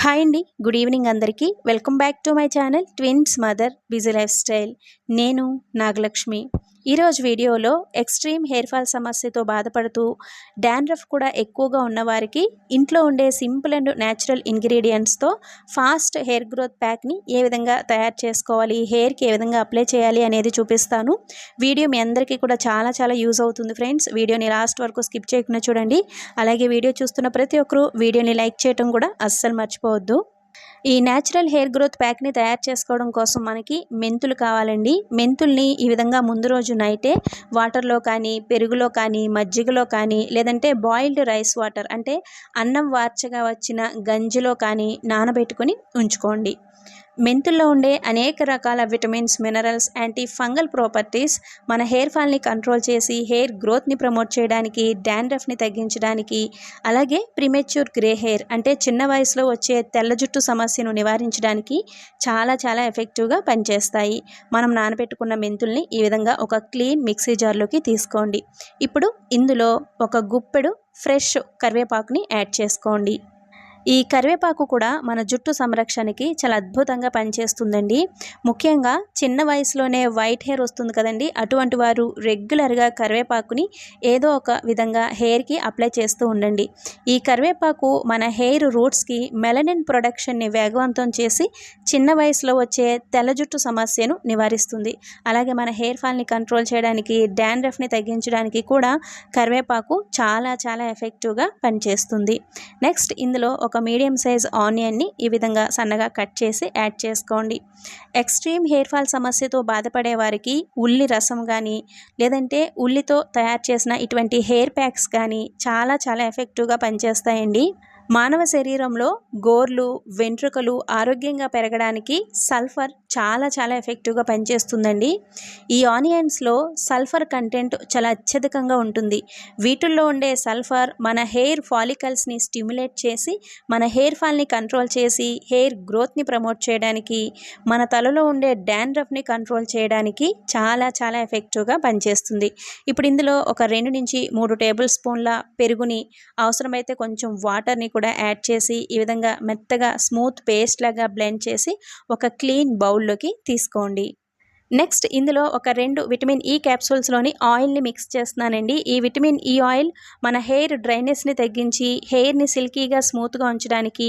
Hi అండి. Good evening అందరికీ. Welcome back to my channel twins mother busy lifestyle. నేను నాగలక్ష్మి. ఈరోజు వీడియోలో ఎక్స్ట్రీమ్ హెయిర్ ఫాల్ సమస్యతో బాధపడుతూ డాండ్రఫ్ కూడా ఎక్కువగా ఉన్నవారికి ఇంట్లో ఉండే సింపుల్ అండ్ న్యాచురల్ ఇంగ్రీడియంట్స్తో ఫాస్ట్ హెయిర్ గ్రోత్ ప్యాక్ని ఏ విధంగా తయారు చేసుకోవాలి హెయిర్కి ఏ విధంగా అప్లై చేయాలి అనేది చూపిస్తాను. వీడియో మీ అందరికీ కూడా చాలా చాలా యూజ్ అవుతుంది ఫ్రెండ్స్. వీడియోని లాస్ట్ వరకు స్కిప్ చేయకుండా చూడండి. అలాగే వీడియో చూస్తున్న ప్రతి ఒక్కరూ వీడియోని లైక్ చేయడం కూడా అస్సలు మర్చిపోవద్దు. ఈ న్యాచురల్ హెయిర్ గ్రోత్ ప్యాక్ని తయారు చేసుకోవడం కోసం మనకి మెంతులు కావాలండి. మెంతుల్ని ఈ విధంగా ముందు రోజు నైటే వాటర్లో కానీ పెరుగులో కానీ మజ్జిగలో కానీ లేదంటే బాయిల్డ్ రైస్ వాటర్ అంటే అన్నం వార్చగా వచ్చిన గంజిలో కానీ నానబెట్టుకొని ఉంచుకోండి. మెంతుల్లో ఉండే అనేక రకాల vitamins minerals anti fungal properties మన హెయిర్ ఫాల్ని కంట్రోల్ చేసి హెయిర్ గ్రోత్ని ప్రమోట్ చేయడానికి డాండ్రఫ్ని తగ్గించడానికి అలాగే ప్రిమెచ్యూర్ గ్రే హెయిర్ అంటే చిన్న వయసులో వచ్చే తెల్ల జుట్టు సమస్యను నివారించడానికి చాలా చాలా ఎఫెక్టివ్గా పనిచేస్తాయి. మనం నానబెట్టుకున్న మెంతుల్ని ఈ విధంగా ఒక క్లీన్ మిక్సీ జార్లోకి తీసుకోండి. ఇప్పుడు ఇందులో ఒక గుప్పెడు ఫ్రెష్ కరివేపాకుని యాడ్ చేసుకోండి. ఈ కరివేపాకు కూడా మన జుట్టు సంరక్షణకి చాలా అద్భుతంగా పనిచేస్తుందండి. ముఖ్యంగా చిన్న వయసులోనే వైట్ హెయిర్ వస్తుంది కదండి. అటువంటి వారు రెగ్యులర్గా కరివేపాకుని ఏదో ఒక విధంగా హెయిర్కి అప్లై చేస్తూ ఉండండి. ఈ కరివేపాకు మన హెయిర్ రూట్స్కి మెలనిన్ ప్రొడక్షన్ని వేగవంతం చేసి చిన్న వయసులో వచ్చే తెల్ల జుట్టు సమస్యను నివారిస్తుంది. అలాగే మన హెయిర్ ఫాల్ని కంట్రోల్ చేయడానికి డాండ్రఫ్ని తగ్గించడానికి కూడా కరివేపాకు చాలా చాలా ఎఫెక్టివ్గా పనిచేస్తుంది. నెక్స్ట్ ఇందులో ఒక మీడియం సైజ్ ఆనియన్ని ఈ విధంగా సన్నగా కట్ చేసి యాడ్ చేసుకోండి. ఎక్స్ట్రీమ్ హెయిర్ ఫాల్ సమస్యతో బాధపడే వారికి ఉల్లి రసం కానీ లేదంటే ఉల్లితో తయారు చేసిన ఇటువంటి హెయిర్ ప్యాక్స్ కానీ చాలా చాలా ఎఫెక్టివ్గా పనిచేస్తాయండి. మానవ శరీరంలో గోర్లు వెంట్రుకలు ఆరోగ్యంగా పెరగడానికి సల్ఫర్ చాలా చాలా ఎఫెక్టివ్గా పనిచేస్తుందండి. ఈ ఆనియన్స్లో సల్ఫర్ కంటెంట్ చాలా అత్యధికంగా ఉంటుంది. వీటిల్లో ఉండే సల్ఫర్ మన హెయిర్ ఫాలికల్స్ని స్టిమ్యులేట్ చేసి మన హెయిర్ ఫాల్ని కంట్రోల్ చేసి హెయిర్ గ్రోత్ని ప్రమోట్ చేయడానికి మన తలలో ఉండే డాండ్రఫ్ని కంట్రోల్ చేయడానికి చాలా చాలా ఎఫెక్టివ్గా పనిచేస్తుంది. ఇప్పుడు ఇందులో ఒక రెండు నుంచి మూడు టేబుల్ స్పూన్ల పెరుగుని అవసరమైతే కొంచెం వాటర్ని కూడా యాడ్ చేసి ఈ విధంగా మెత్తగా స్మూత్ పేస్ట్ లాగా బ్లెండ్ చేసి ఒక క్లీన్ బౌల్లోకి తీసుకోండి. నెక్స్ట్ ఇందులో ఒక రెండు విటమిన్ ఈ క్యాప్సూల్స్లోని ఆయిల్ని మిక్స్ చేస్తున్నానండి. ఈ విటమిన్ ఈ ఆయిల్ మన హెయిర్ డ్రైనెస్ని తగ్గించి హెయిర్ని సిల్కీగా స్మూత్గా ఉంచడానికి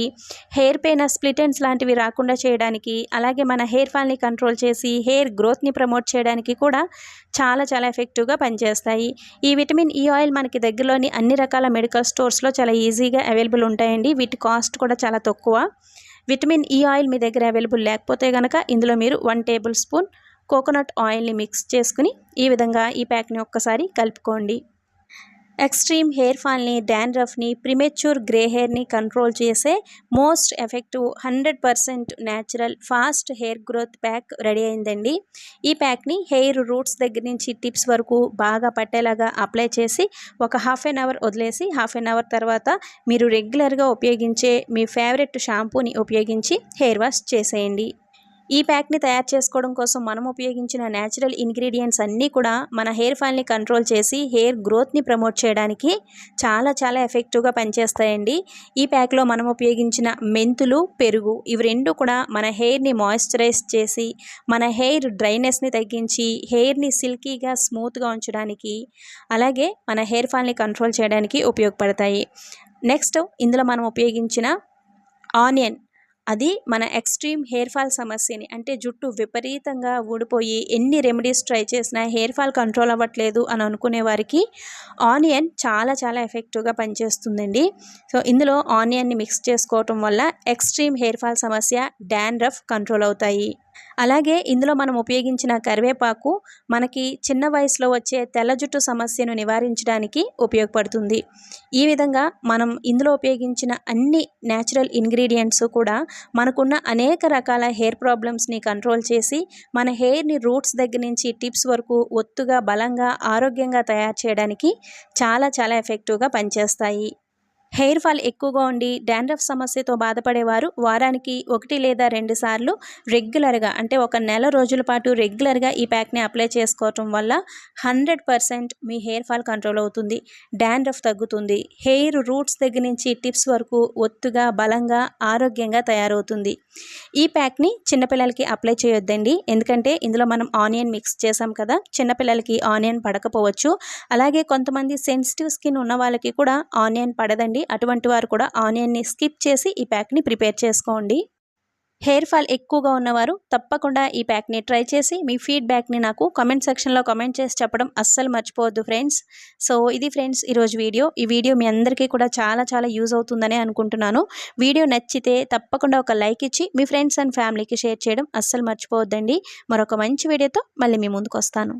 హెయిర్ పెయిన్ స్ప్లిటెన్స్ లాంటివి రాకుండా చేయడానికి అలాగే మన హెయిర్ ఫాల్ని కంట్రోల్ చేసి హెయిర్ గ్రోత్ని ప్రమోట్ చేయడానికి కూడా చాలా చాలా ఎఫెక్టివ్గా పనిచేస్తాయి. ఈ విటమిన్ ఈ ఆయిల్ మనకి దగ్గరలోని అన్ని రకాల మెడికల్ స్టోర్స్లో చాలా ఈజీగా అవైలబుల్ ఉంటాయండి. వీటి కాస్ట్ కూడా చాలా తక్కువ. విటమిన్ ఈ ఆయిల్ మీ దగ్గర అవైలబుల్ లేకపోతే కనుక ఇందులో మీరు వన్ టేబుల్ స్పూన్ కోకోనట్ ఆయిల్ని మిక్స్ చేసుకుని ఈ విధంగా ఈ ప్యాక్ని ఒక్కసారి కలుపుకోండి. ఎక్స్ట్రీమ్ హెయిర్ ఫాల్ని డాండ్రఫ్ని ప్రిమెచ్యూర్ గ్రే హెయిర్ని కంట్రోల్ చేసే most effective hundred percent natural fast hair growth pack ready అయిందండి. ఈ ప్యాక్ని హెయిర్ రూట్స్ దగ్గర నుంచి టిప్స్ వరకు బాగా పట్టేలాగా అప్లై చేసి ఒక హాఫ్ అన్ అవర్ వదిలేసి హాఫ్ అన్ అవర్ తర్వాత మీరు రెగ్యులర్గా ఉపయోగించే మీ ఫేవరెట్ షాంపూని ఉపయోగించి హెయిర్ వాష్ చేసేయండి. ఈ ప్యాక్ని తయారు చేసుకోవడం కోసం మనం ఉపయోగించిన న్యాచురల్ ఇంగ్రీడియంట్స్ అన్నీ కూడా మన హెయిర్ ఫాల్ని కంట్రోల్ చేసి హెయిర్ గ్రోత్ని ప్రమోట్ చేయడానికి చాలా చాలా ఎఫెక్టివ్గా పనిచేస్తాయండి. ఈ ప్యాక్లో మనం ఉపయోగించిన మెంతులు పెరుగు ఇవి రెండు కూడా మన హెయిర్ని మాయిశ్చరైజ్ చేసి మన హెయిర్ డ్రైనెస్ని తగ్గించి హెయిర్ని సిల్కీగా స్మూత్గా ఉంచడానికి అలాగే మన హెయిర్ ఫాల్ని కంట్రోల్ చేయడానికి ఉపయోగపడతాయి. నెక్స్ట్ ఇందులో మనం ఉపయోగించిన ఆనియన్ అది మన ఎక్స్ట్రీమ్ హెయిర్ ఫాల్ సమస్యని అంటే జుట్టు విపరీతంగా ఊడిపోయి ఎన్ని రెమెడీస్ ట్రై చేసినా హెయిర్ ఫాల్ కంట్రోల్ అవ్వట్లేదు అని అనుకునే వారికి ఆనియన్ చాలా చాలా ఎఫెక్టివ్గా పనిచేస్తుందండి. సో ఇందులో ఆనియన్ని మిక్స్ చేసుకోవటం వల్ల ఎక్స్ట్రీమ్ హెయిర్ ఫాల్ సమస్య డాండ్రఫ్ కంట్రోల్ అవుతాయి. అలాగే ఇందులో మనం ఉపయోగించిన కరివేపాకు మనకి చిన్న వయసులో వచ్చే తెల్ల జుట్టు సమస్యను నివారించడానికి ఉపయోగపడుతుంది. ఈ విధంగా మనం ఇందులో ఉపయోగించిన అన్ని న్యాచురల్ ఇంగ్రీడియంట్స్ కూడా మనకున్న అనేక రకాల హెయిర్ ప్రాబ్లమ్స్ని కంట్రోల్ చేసి మన హెయిర్ని రూట్స్ దగ్గర నుంచి టిప్స్ వరకు ఒత్తుగా బలంగా ఆరోగ్యంగా తయారు చేయడానికి చాలా చాలా ఎఫెక్టివ్గా పనిచేస్తాయి. హెయిర్ ఫాల్ ఎక్కువగా ఉండి డాండ్రఫ్ సమస్యతో బాధపడేవారు వారానికి ఒకటి లేదా రెండు సార్లు రెగ్యులర్గా అంటే ఒక నెల రోజుల పాటు రెగ్యులర్గా ఈ ప్యాక్ని అప్లై చేసుకోవటం వల్ల హండ్రెడ్ పర్సెంట్ మీ హెయిర్ ఫాల్ కంట్రోల్ అవుతుంది డాండ్రఫ్ తగ్గుతుంది హెయిర్ రూట్స్ దగ్గర నుంచి టిప్స్ వరకు ఒత్తుగా బలంగా ఆరోగ్యంగా తయారవుతుంది. ఈ ప్యాక్ని చిన్నపిల్లలకి అప్లై చేయొద్దండి. ఎందుకంటే ఇందులో మనం ఆనియన్ మిక్స్ చేసాం కదా చిన్నపిల్లలకి ఆనియన్ పడకపోవచ్చు. అలాగే కొంతమంది సెన్సిటివ్ స్కిన్ ఉన్న వాళ్ళకి కూడా ఆనియన్ పడదండి. అటువంటి వారు కూడా ఆనియన్ని స్కిప్ చేసి ఈ ప్యాక్ని ప్రిపేర్ చేసుకోండి. హెయిర్ ఫాల్ ఎక్కువగా ఉన్నవారు తప్పకుండా ఈ ప్యాక్ని ట్రై చేసి మీ ఫీడ్బ్యాక్ని నాకు కమెంట్ సెక్షన్లో కమెంట్ చేసి చెప్పడం అస్సలు మర్చిపోవద్దు ఫ్రెండ్స్. సో ఇది ఫ్రెండ్స్ ఈరోజు వీడియో. ఈ వీడియో మీ అందరికీ కూడా చాలా చాలా యూజ్ అవుతుందని అనుకుంటున్నాను. వీడియో నచ్చితే తప్పకుండా ఒక లైక్ ఇచ్చి మీ ఫ్రెండ్స్ అండ్ ఫ్యామిలీకి షేర్ చేయడం అస్సలు మర్చిపోవద్దండి. మరొక మంచి వీడియోతో మళ్ళీ మీ ముందుకు వస్తాను.